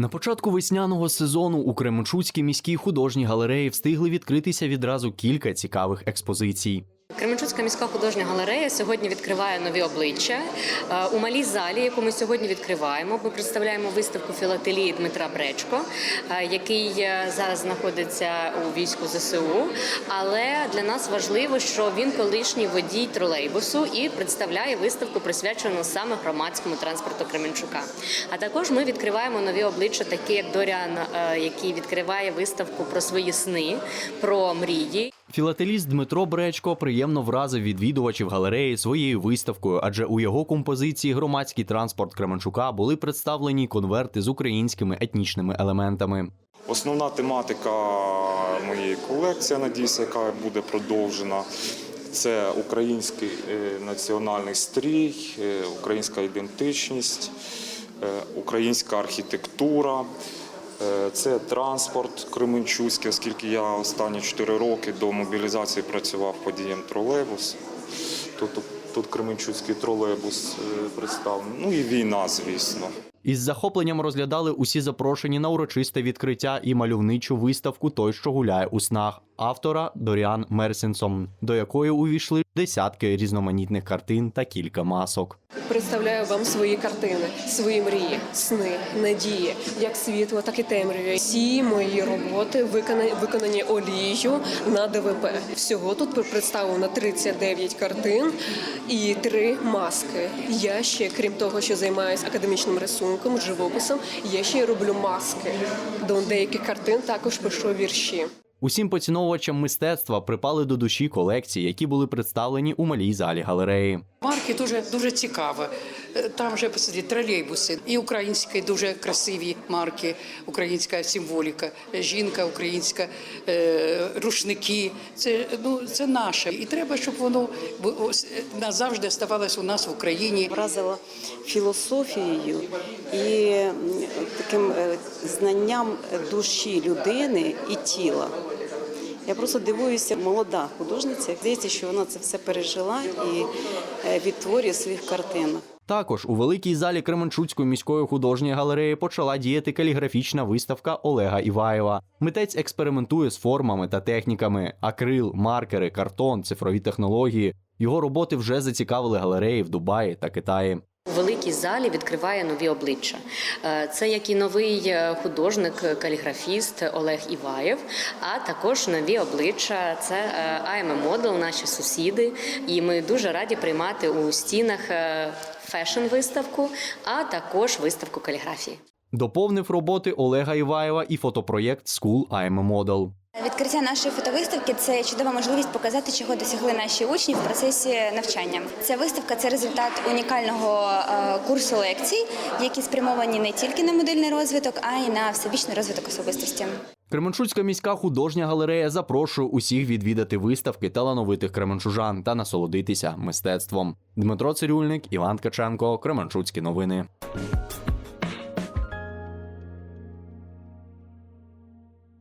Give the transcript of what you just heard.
На початку весняного сезону у Кременчуцькій міській художній галереї встигли відкритися відразу кілька цікавих експозицій. Кременчуцька міська художня галерея сьогодні відкриває нові обличчя. Е, У малій залі, яку ми сьогодні відкриваємо, ми представляємо виставку філателії Дмитра Бречко, е, який е, зараз знаходиться у війську ЗСУ. Але для нас важливо, що він колишній водій тролейбусу і представляє виставку, присвячену саме громадському транспорту Кременчука. А також ми відкриваємо нові обличчя, такі як Доріан, який відкриває виставку про свої сни, про мрії. Філателіст Дмитро Бречко приємно вразив відвідувачів галереї своєю виставкою, адже у його композиції громадський транспорт Кременчука були представлені конверти з українськими етнічними елементами. Основна тематика моєї колекції, надіюся, яка буде продовжена. Це український е, національний стрій, е, українська ідентичність, е, українська архітектура, це транспорт Кременчуцький, оскільки я останні 4 роки до мобілізації працював подієм тролейбус. Тут, тут Кременчуцький тролейбус е, представлений. Ну і війна, звісно. Із захопленням розглядали усі запрошені на урочисте відкриття і мальовничу виставку Той, що гуляє у снах автора Доріан Мерсінсон, до якої увійшли десятки різноманітних картин та кілька масок. Представляю вам свої картини, свої мрії, сни, надії, як світло, так і темряві. Всі мої роботи виконані, виконані олією на ДВП. Всього тут представлено 39 картин і три маски. Я ще, крім того, що займаюся академічним рисунком, живописом, я ще й роблю маски. До деяких картин також пишу вірші. Усім поціновувачам мистецтва припали до душі колекції, які були представлені у малій залі галереї. Марки дуже дуже цікаві. Там вже посаді тролейбуси і українські дуже красиві марки, українська символіка, жінка українська, е, рушники. Це ну це наше, і треба, щоб воно е, назавжди ставалось у нас в Україні. вразила філософією і таким е, знанням душі людини і тіла. Я просто дивуюся, молода художниця. Здається, що вона це все пережила і е, відтворює своїх картинах. Також у великій залі Кременчуцької міської художньої галереї почала діяти каліграфічна виставка Олега Іваєва. Митець експериментує з формами та техніками: акрил, маркери, картон, цифрові технології. Його роботи вже зацікавили галереї в Дубаї та Китаї. У великій залі відкриває нові обличчя. Е, Це як і новий е, художник, е, каліграфіст Олег Іваєв, а також нові обличчя. Це АМ Модел, наші сусіди. І ми дуже раді приймати у стінах фешн-виставку, а також виставку каліграфії. Доповнив роботи Олега Іваєва і фотопроєкт School I'm a Model. Відкриття нашої фотовиставки це чудова можливість показати, чого досягли наші учні в процесі навчання. Ця виставка це результат унікального е, курсу лекцій, які спрямовані не тільки на модельний розвиток, а й на всебічний розвиток особистості. Кременчуцька міська художня галерея запрошує усіх відвідати виставки талановитих кременчужан та насолодитися мистецтвом. Дмитро Цирюльник, Іван Ткаченко, Кременчуцькі новини.